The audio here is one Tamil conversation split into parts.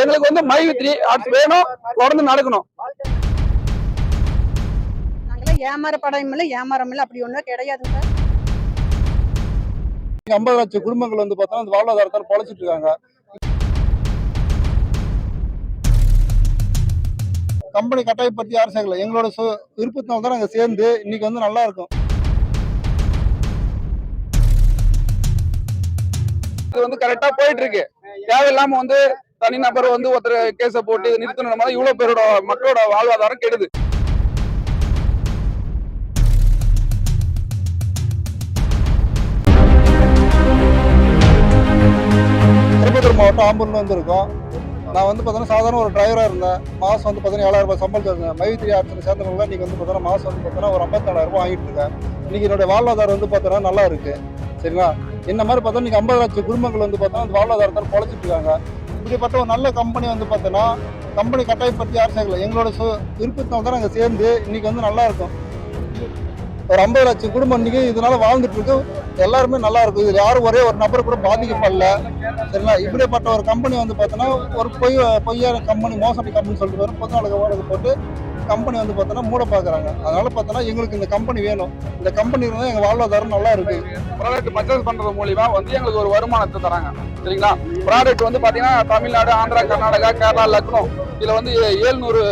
எங்களுக்கு வந்து மை த்ரீ ஆர்ட்ஸ் வேணும். தொடர்ந்து நடக்கணும். ஏமாற படம் இல்லை ஏமாறம் இல்லை. அப்படி ஒன்றும் கிடையாதுங்க சார். ஐம்பது லட்சம் குடும்பங்கள் வந்து பார்த்தோம்னா அந்த வாழ்வாதாரத்தால் பொழைச்சிட்டு இருக்காங்க. கம்பெனி கட்டாயப்படுத்தி யாரும் சேர்க்கல. எங்களோட சு விருப்பத்தினால தான் நாங்கள் சேர்ந்து இன்னைக்கு வந்து நல்லா இருக்கும். இது வந்து கரெக்டா போயிட்டு இருக்கு. தேவையில்லாம வந்து தனிநபர் வந்து ஒருத்தர் கேஸ போட்டு இதை நிறுத்தணும் இவ்வளவு பேரோட மக்களோட வாழ்வாதாரம் கெடுது. திருப்பத்தூர் மாவட்டம் ஆம்பூர்ல வந்திருக்கோம். நான் வந்து பார்த்தோன்னா சாதாரண ஒரு டிரைவராக இருந்தேன். மாதம் வந்து பார்த்தீங்கன்னா ஏழாயிரம் ரூபாய் சம்பளம் இருந்தேன். மைத்ரி ஆட்சியில் சேர்ந்தவங்க இன்னைக்கு வந்து பார்த்தோன்னா மாதம் வந்து பார்த்தோன்னா ஒரு ஐம்பத்தாயிரம் ரூபாய் வாங்கிட்டு இருக்கேன். இன்னைக்கு என்னுடைய வாழ்வாதாரம் வந்து பார்த்தோன்னா நல்லா இருக்கு. சரிங்களா? இந்த மாதிரி பார்த்தோம் இன்னைக்கு ஐம்பது லட்சம் குடும்பங்கள் வந்து பார்த்தோன்னா அந்த வாழ்வாதாரத்தால் பொழைச்சிட்டு இருக்காங்க. இப்படிப்பட்ட ஒரு நல்ல கம்பெனி வந்து பார்த்தோன்னா கம்பெனி கட்டாயப்படுத்தி யாரும் சேர்க்கல. எங்களோட சு விருப்பத்தை தான் நாங்கள் சேர்ந்து இன்னைக்கு வந்து நல்லா இருக்கும். ஒரு ஐம்பது லட்சம் குடும்பம் இன்னைக்கு இதனால வாழ்ந்துட்டு இருக்கு. எல்லாருமே நல்லா இருக்கும் இது யாரும் ஒரே ஒரு நபர் கூட பாதிக்கப்படல. சரிங்களா? இப்படிப்பட்ட ஒரு கம்பெனி வந்து பார்த்தோன்னா ஒரு பொய் பொய்யான கம்பெனி மோசடி கம்பெனி சொல்லிட்டு வரும் பொது நாளுக்கு வாடகை போட்டு கம்பெனி வந்து பார்த்தோன்னா மூட பார்க்குறாங்க அதனால பார்த்தோன்னா எங்களுக்கு இந்த கம்பெனி வேணும். இந்த கம்பெனி இருந்தால் எங்கள் வாழ்வாதாரம் நல்லா இருக்கு. ப்ராடக்ட் பர்ச்சேஸ் பண்ணுறது மூலிமா வந்து எங்களுக்கு ஒரு வருமானத்தை தராங்க. சரிங்களா? ப்ராடக்ட் வந்து பார்த்தீங்கன்னா தமிழ்நாடு ஆந்திரா கர்நாடகா கேரளா லக்னோ. இதில் வந்து ஏழ்நூறு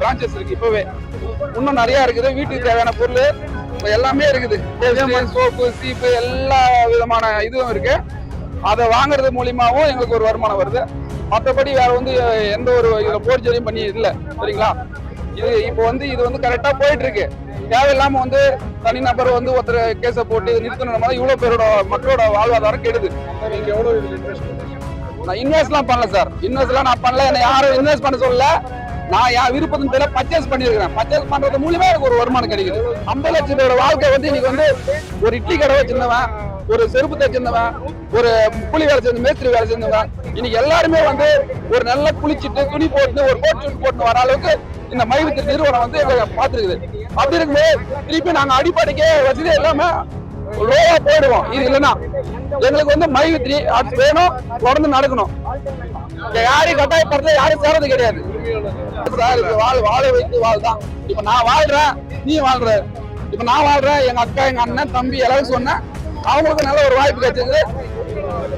பிரான்ச்சஸ் இருக்கு. இப்பவே இன்னும் நிறைய இருக்குது. வீட்டுக்கு தேவையான பொருள் எல்லாமே இருக்குது. சோப்பு சீப்பு எல்லா விதமான இதுவும் இருக்கு. அதை வாங்குறது மூலியமாவும் எங்களுக்கு ஒரு வருமானம் வருது. மற்றபடி வேற வந்து எந்த ஒரு இதுல போர்ஜரியும் பண்ணி இல்லை. சரிங்களா? இது இப்போ வந்து இது வந்து கரெக்டா போயிட்டு இருக்கு தேவையில்லாம வந்து தனிநபர் வந்து ஒருத்தர் கேஸ போட்டு நிறுத்தணும் மாதிரி இவ்வளவு பேரோட மக்களோட வாழ்வாதாரம் கெடுது. நீங்க எவ்வளவு நான் இன்வெஸ்ட்லாம் பண்ணல சார் இன்வெஸ்ட்லாம் நான் பண்ணல. என்னை யாரும் இன்வெஸ்ட் பண்ண சொல்லல. நான் என் விருப்பத்தின் பேர்ல பர்ச்சேஸ் பண்ணிருக்கிறேன் பர்ச்சேஸ் பண்றது மூலியமா எனக்கு ஒரு வருமானம் கிடைக்குது. ஐம்பது லட்சம் பேரோட வாழ்க்கை வந்து இன்னைக்கு வந்து ஒரு இட்லி கடை வச்சிருந்தவன் ஒரு செருப்பு தைச்சிருந்தவன் ஒரு கூலி வேலை செஞ்ச மேஸ்திரி வேலை செஞ்சவன். இன்னைக்கு எல்லாருமே வந்து ஒரு நல்லா குளிச்சுட்டு துணி போட்டு ஒரு கோட் ஷூட் போட்டு வர அளவுக்கு இந்த மைவித்து நிறுவனம் வந்து எங்களை பார்த்துருக்குது. அப்படி இருக்கும்போது திருப்பி நாங்க அடிப்படைக்கே வசதி இல்லாம லோவா போயிடுவோம். இது இல்லைன்னா எங்களுக்கு வந்து மைவித்ரி அது வேணும் தொடர்ந்து நடக்கணும். யாரையும் கட்டாயப்படுத்த யாரும் சேரது கிடையாது. சார் வாழ் வாழ வைத்து வாழ் தான் இப்ப நான் வாழ்றேன் நீ வாழ்ற. இப்ப நான் வாழ்றேன் எங்க அக்கா எங்க அண்ணன் தம்பி எல்லாரும் சொன்னேன் அவங்களுக்கு நல்ல ஒரு வாய்ப்பு கிடைச்சது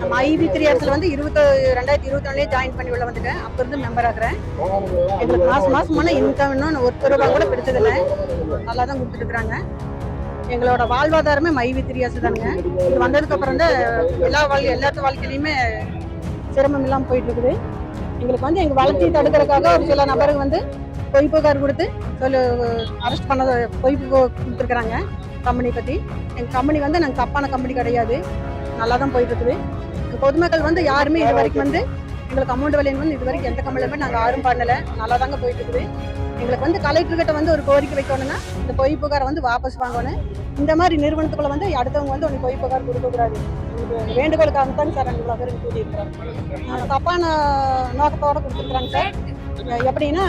நம்ம ஐபி த்ரீ இடத்துல வந்து இருபத்தி ரெண்டாயிரத்தி இருபத்தி ஒன்னுலேயே ஜாயின் பண்ணி உள்ள வந்துட்டேன். அப்போ இருந்து மெம்பர் ஆகுறேன். எங்களுக்கு மாசம் மாசம் போனால் இன்கம் இன்னும் ஒருத்தர் ரூபா கூட பிடிச்சதில்லை நல்லா தான் கொடுத்துட்டு இருக்கிறாங்க எங்களோட வாழ்வாதாரமே மைவி திரியாசு தானுங்க. இது வந்ததுக்கு அப்புறம் தான் எல்லா வாழ்க்கை எல்லாத்து வாழ்க்கையிலையுமே சிரமம் இல்லாமல் போயிட்டு இருக்குது எங்களுக்கு வந்து எங்கள் வளர்ச்சி தடுக்கிறதுக்காக ஒரு சில நபருக்கு வந்து பொய் புகார் கொடுத்து சொல்லு அரெஸ்ட் பண்ண பொய் கொடுத்துருக்குறாங்க கம்பெனி பற்றி எங்கள் கம்பெனி வந்து நாங்கள் தப்பான கம்பெனி கிடையாது. நல்லா தான் போயிட்டு இருக்குது பொதுமக்கள் வந்து யாருமே இது வரைக்கும் வந்து எங்களுக்கு அமௌண்ட் விலைன்னு வந்து இது வரைக்கும் எந்த கம்பெனிலுமே நாங்கள் யாரும் பண்ணலை நல்லா தாங்க போயிட்டு இருக்குது எங்களுக்கு வந்து கலெக்டர்கிட்ட வந்து ஒரு கோரிக்கை வைக்கணும்னா இந்த பொய் புகாரை வந்து வாபஸ் வாங்கணும். இந்த மாதிரி நிறுவனத்துக்குள்ள வந்து அடுத்தவங்க வந்து உனக்கு பொய் புகார் கொடுக்கக்கூடாது வேண்டுகோளுக்காக தான் சார் எங்களை பேருக்கு கூட்டியிருக்கிறோம் தப்பான நோக்கத்தோடு கொடுத்துருக்குறாங்க சார். எப்படின்னா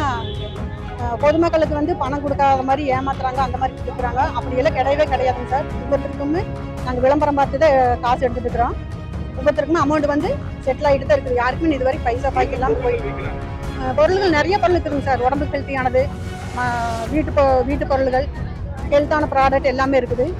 பொதுமக்களுக்கு வந்து பணம் கொடுக்காத மாதிரி ஏமாத்துறாங்க அந்த மாதிரி கொடுக்குறாங்க. அப்படி எல்லாம் கிடையவே கிடையாதுங்க சார். ஒவ்வொருத்தருக்குமே நாங்கள் விளம்பரம் பார்த்து தான் காசு எடுத்துட்டு இருக்கிறோம். ஒவ்வொருத்தருக்குமே அமௌண்ட் வந்து செட்டில் ஆகிட்டு தான் இருக்குது. யாருக்குமே இதுவரை பைசா பாய்க்கெல்லாம் போயிட்டு பொருள்கள் நிறைய பொருள் இருக்குதுங்க சார். உடம்புக்கு ஹெல்த்தியானது வீட்டு வீட்டு பொருள்கள் ஹெல்த்தான ப்ராடக்ட் எல்லாமே இருக்குது.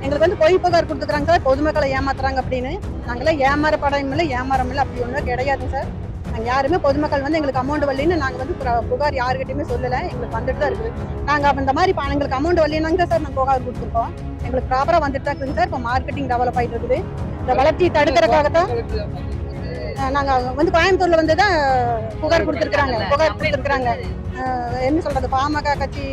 எங்களுக்கு வந்து பொய் புகார் கொடுத்துக்கிறாங்க சார். பொதுமக்களை ஏமாத்துறாங்க அப்படின்னு. நாங்களாம் ஏமாற படம் இல்லை ஏமாறம் இல்லை அப்படி ஒன்றும் கிடையாதுங்க சார். நாங்கள் யாருமே பொதுமக்கள் வந்து எங்களுக்கு அமௌண்ட் வரலன்னு நாங்கள் வந்து புகார் யாருக்கிட்டையுமே சொல்லலை. எங்களுக்கு வந்துட்டு தான் இருக்குது. நாங்கள் இந்த மாதிரி ப- எங்களுக்கு அமௌண்ட் வரலனாங்க சார். நாங்கள் புகார் கொடுத்துருக்கோம். எங்களுக்கு ப்ராப்பராக வந்துட்டு தான் இருக்குங்க சார். இப்போ மார்க்கெட்டிங் டெவலப் ஆகிட்டு இருக்குது. இந்த வளர்ச்சி தடுக்கிறதுக்காக தான் நாங்கள் வந்து கோயம்புத்தூர்ல வந்து தான் புகார் கொடுத்துருக்குறாங்க. புகார் கொடுத்துருக்குறாங்க. என்ன சொல்றது? பாமக கட்சி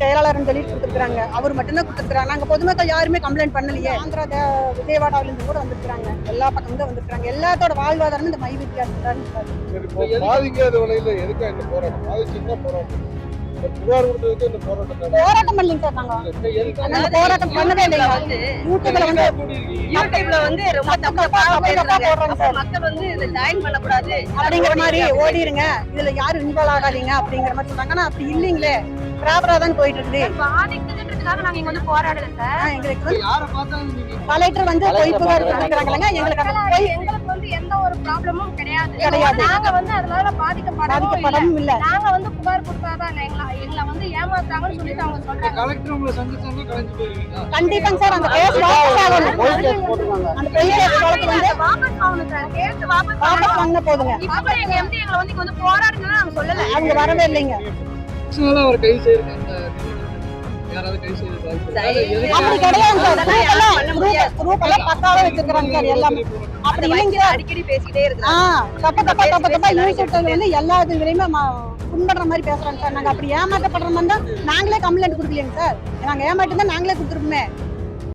செயலாளர்னு சொல்லி கொடுத்துருக்காங்க அவர் மட்டும்தான் கொடுத்துருக்காங்க நாங்க பொதுமக்கள் யாருமே கம்ப்ளைண்ட் பண்ணலையே. ஆந்திரா தே- விஜயவாடாவில இருந்து கூட வந்திருக்காங்க எல்லா பக்கம் தான் வந்திருக்காங்க எல்லாத்தோட வாழ்வாதாரம் இந்த மை வித்தியாசம் தான் பாதிக்காத விலையில எதுக்கா இந்த போராட்டம்? பாதிச்சுன்னா போராட்டம். போராட்டம் பண்ணலைங்க சார் நாங்க போராட்டம் பண்ணவே யூடியூப்ல வந்து யூடியூப்ல வந்து ரொம்ப தப்பா போடுறாங்க சார். மக்கள் வந்து ஜாயின் பண்ணக்கூடாது. அப்படிங்கிற மாதிரி ஓடிடுங்க. இதுல யாரும் இன்வால்வ் ஆகாதீங்க அப்படிங்கிற மாதிரி சொல்றாங்க. ஆனா அப்படி இல்லைங்களே. ப்ராப்பரா தான் போயிட்டு இருக்குது பாதிக்குதுன்றதுக்காக நாங்க இங்க வந்து போராடல சார். எங்களுக்கு கலெக்டர் வந்து பொய் புகார் கொடுக்குறாங்களங்க எங்களுக்கு எங்களுக்கு வந்து எந்த ஒரு ப்ராப்ளமும் கிடையாது. கிடையாது. நாங்க வந்து அதனால பாதிக்கப்படவும் இல்ல. நாங்க வந்து புகார் கொடுத்தாதான் இல்ல எங்களை எங்களை வந்து ஏமாத்தாங்கன்னு சொல்லிட்டு அவங்க சொல்றாங்க. கலெக்டர் உங்களை சந்திச்சாங்க கலைஞ்சு போயிருவீங்களா? கண்டிப்பாங்க சார் அந்த கேஸ் வாபஸ் ஆகணும். அந்த பொய் கேஸ் வழக்கு வந்து வாபஸ் ஆகணும் சார். கேஸ் வாபஸ் வாபஸ் வாங்கினா போதுங்க. எங்க எம்டி எங்களை வந்து இங்க வந்து போராடுங்கன்னா நாங்க சொல்லல. அவங்க வரவே இல்லைங்க. பர்சனலா அவர் கை செய்யறது அந்த யாராவது கை செய்யறது அடிக்கடி பேசிட்டே வந்து எல்லா இதுலயுமே புண்படுற மாதிரி பேசுறாங்க சார். நாங்க அப்படி ஏமாற்றப்படுற மாதிரி தான் நாங்களே கம்ப்ளைண்ட் கொடுக்கலைங்க சார். நாங்க ஏமாட்டி தான் நாங்களே கொடுத்துருப்போமே.